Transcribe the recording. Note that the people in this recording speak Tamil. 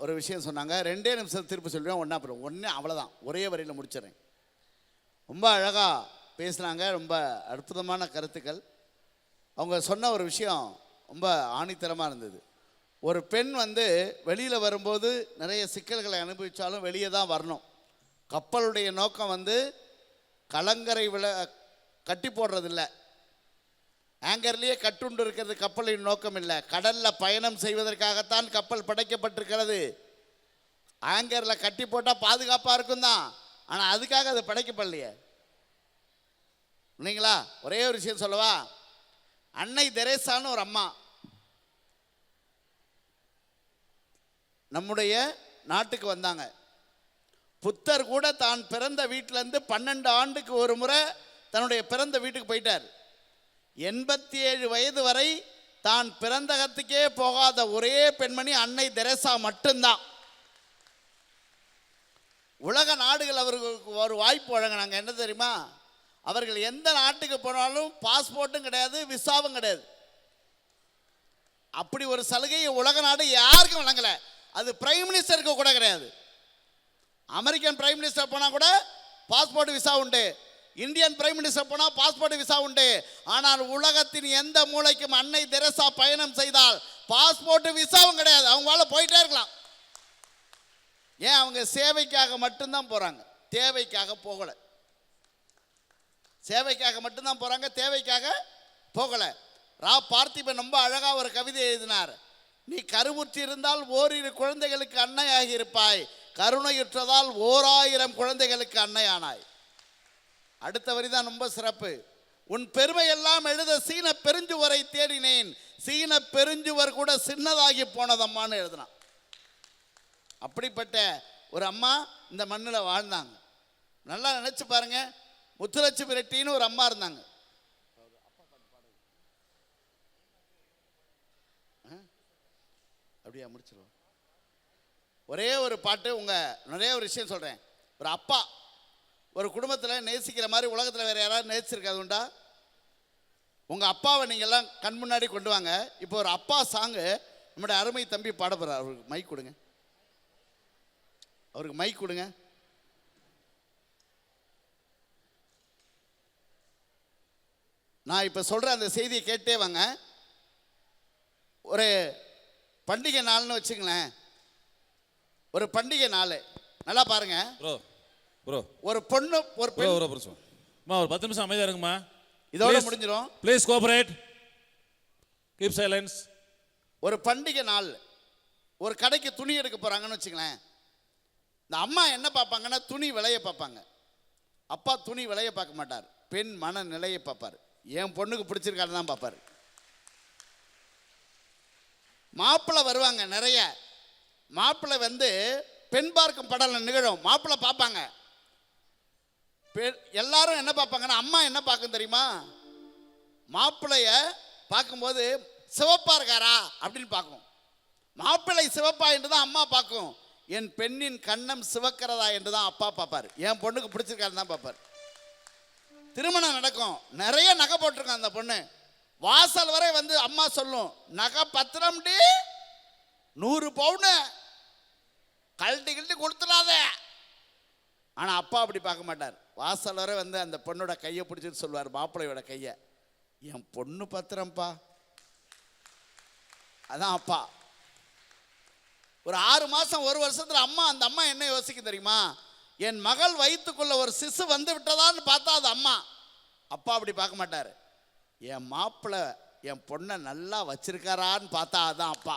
ஒரு விஷயம் சொன்னாங்க. ரெண்டே நிமிஷம் திருப்பி சொல்லுவேன். ஒன்றா அப்புறம். ஒன்று அவ்வளோதான் ஒரே வரியில் முடிச்சிடுறேன். ரொம்ப அழகாக பேசுனாங்க. ரொம்ப அற்புதமான கருத்துக்கள். அவங்க சொன்ன ஒரு விஷயம் ரொம்ப ஆணித்தரமாக இருந்தது. ஒரு பெண் வந்து வெளியில் வரும்போது நிறைய சிக்கல்களை அனுபவித்தாலும் வெளியே தான் வரணும். கப்பலுடைய நோக்கம் வந்து கலங்கரை விழ கட்டி போடுறதில்லை. ஆங்கர்லேயே கட்டுண்டு இருக்கிறது கப்பலின் நோக்கம் இல்லை கடலில் பயணம் செய்வதற்காகத்தான் கப்பல் படைக்கப்பட்டிருக்கிறது. ஆங்கரில் கட்டி போட்டால் பாதுகாப்பாக இருக்கும் தான் ஆனால் அதுக்காக அது படைக்கப்படலையே. இல்லைங்களா ஒரே ஒரு விஷயம் சொல்லவா? அன்னை தெரேசான்னு ஒரு அம்மா. நம்முடைய நாட்டுக்கு வந்தாங்க. புத்தர் கூட தான் பிறந்த வீட்டிலேருந்து பன்னெண்டு ஆண்டுக்கு ஒரு முறை தன்னுடைய பிறந்த வீட்டுக்கு போயிட்டார். எண்பத்தி ஏழு வயது வரை தான் பிறந்தகத்துக்கே போகாத ஒரே பெண்மணி அன்னை தெரேசா மட்டும்தான். உலக நாடுகள் அவர்களுக்கு ஒரு வாய்ப்பு வழங்கினாங்க. என்ன தெரியுமா? அவர்கள் எந்த நாட்டுக்கு போனாலும் பாஸ்போர்ட்டும் கிடையாது விசாவும் கிடையாது. அப்படி ஒரு சலுகையை உலக நாடு யாருக்கும் வழங்கலை. அது பிரைம் மினிஸ்டருக்கு கூட கிடையாது. அமெரிக்கன் பிரைம் மினிஸ்டர் போனால் கூட பாஸ்போர்ட் விசா உண்டு. இந்தியன் பிரைம் மினிஸ்டர் போனால் பாஸ்போர்ட் விசா உண்டு. ஆனால் உலகத்தின் எந்த மூலைக்கும் அன்னை தெரசா பயணம் செய்தால் பாஸ்போர்ட் விசாவும் கிடையாது. அவங்களால போயிட்டே இருக்கலாம். ஏன்? அவங்க சேவைக்காக மட்டும்தான் போகிறாங்க தேவைக்காக போகலை. சேவைக்காக மட்டும்தான் போகிறாங்க தேவைக்காக போகலை. ரா பார்த்திபன் ரொம்ப அழகாக ஒரு கவிதை எழுதினார். நீ கருவுற்றி இருந்தால் ஓரிரு குழந்தைகளுக்கு அன்னையாகி இருப்பாய். கருணையுற்றதால் ஓராயிரம் குழந்தைகளுக்கு அன்னையானாய். அடுத்த வரி தான் ரொம்ப சிறப்பு. உன் பெருமை எல்லாம் எழுத சீன பெருஞ்சுவரை தேடினேன். சீன பெருஞ்சுவர் கூட சின்னதாகி போனதம்மான்னு எழுதினான். அப்படிப்பட்ட ஒரு அம்மா இந்த மண்ணில் வாழ்ந்தாங்க. நல்லா நினச்சி பாருங்க. முத்துலட்சுமி ரெட்டின்னு ஒரு அம்மா இருந்தாங்க. ஆ? அப்படியா முடிச்சிருவோம். ஒரே ஒரு பாட்டு உங்கள் நிறைய ஒரு விஷயம் சொல்கிறேன் ஒரு அப்பா. ஒரு குடும்பத்தில் நேசிக்கிற மாதிரி உலகத்தில் வேறு யாராவது நேசிச்சிருக்காது உண்டா உங்கள் அப்பாவை நீங்கள்லாம் கண் முன்னாடி கொண்டு வாங்க. இப்போ ஒரு அப்பா சாங்கு நம்முடைய அருமை தம்பி பாட போகிறார் அவருக்கு மைக் கொடுங்க. அவருக்கு மைக் கொடுங்க. நான் இப்போ சொல்கிற அந்த செய்தியை கேட்டே வாங்க. ஒரு பண்டிகை நாள்னு வச்சுங்களேன் ஒரு பண்டிகை நாள். நல்லா பாருங்க. ப்ரோ ஒரு பொண்ணு ஒரு ப்ரோ ப்ரோ ப்ரோ அம்மா ஒரு பத்து நிமிஷம் அமைதியாக இருங்கம்மா. இதோட. முடிஞ்சிடும் ப்ளீஸ் கோஆபரேட் கீப் சைலன்ஸ் ஒரு பண்டிகை நாள் ஒரு கடைக்கு துணி எடுக்க போகிறாங்கன்னு வச்சுங்களேன் இந்த அம்மா என்ன பார்ப்பாங்கன்னா துணி விலைய பார்ப்பாங்க. அப்பா துணி விலைய பார்க்க மாட்டார். பெண் மன நிலையை பார்ப்பார். என் பொண்ணுக்கு பிடிச்சிருக்கான்னு தான் பார்ப்பார். மாப்பிள்ளை வருவாங்க நிறைய. மாப்பிள்ளை வந்து பெண் பார்க்கும் படம் நிகழும். மாப்பிள்ளை பார்ப்பாங்க. எல்லாரும் என்ன பார்ப்பாங்கன்னா அம்மா என்ன பார்க்கும் தெரியுமா? மாப்பிள்ளைய பார்க்கும்போது சிவப்பா இருக்காரா? அப்படின்னு பார்க்கும் மாப்பிள்ளை சிவப்பா என்று தான் அம்மா பார்க்கும். என் பெண்ணின் கண்ணம் சிவக்கிறதா என்று தான் அப்பா பார்ப்பார். என் பொண்ணுக்கு பிடிச்சிருக்காருன்னு தான் பார்ப்பார். திருமணம் நடக்கும். நிறைய நகை போட்டிருக்கோம் அந்த பொண்ணு. வாசல் வரை வந்து அம்மா சொல்லும் நகை பத்திரம் டி நூறு பவுனு. கழட்டி கிழட்டி கொடுத்துடாத. ஆனால் அப்பா அப்படி பார்க்க மாட்டார். வாசல் வரை வந்து அந்த பொண்ணோட கையை பிடிச்சிட்டு சொல்வார் மாப்பிள்ளையோட கையை. என் பொண்ணு பத்திரம்ப்பா அதான் அப்பா. ஒரு ஆறு மாதம் ஒரு வருஷத்தில் அம்மா அந்த அம்மா என்ன யோசிக்க தெரியுமா? என் மகள் வயிற்றுக்குள்ள ஒரு சிசு வந்து விட்டதான்னு பார்த்தா அது அம்மா. அப்பா அப்படி பார்க்க மாட்டார். என் மாப்பிள்ளை என் பொண்ணை நல்லா வச்சிருக்காரான்னு பார்த்தா அதான் அப்பா.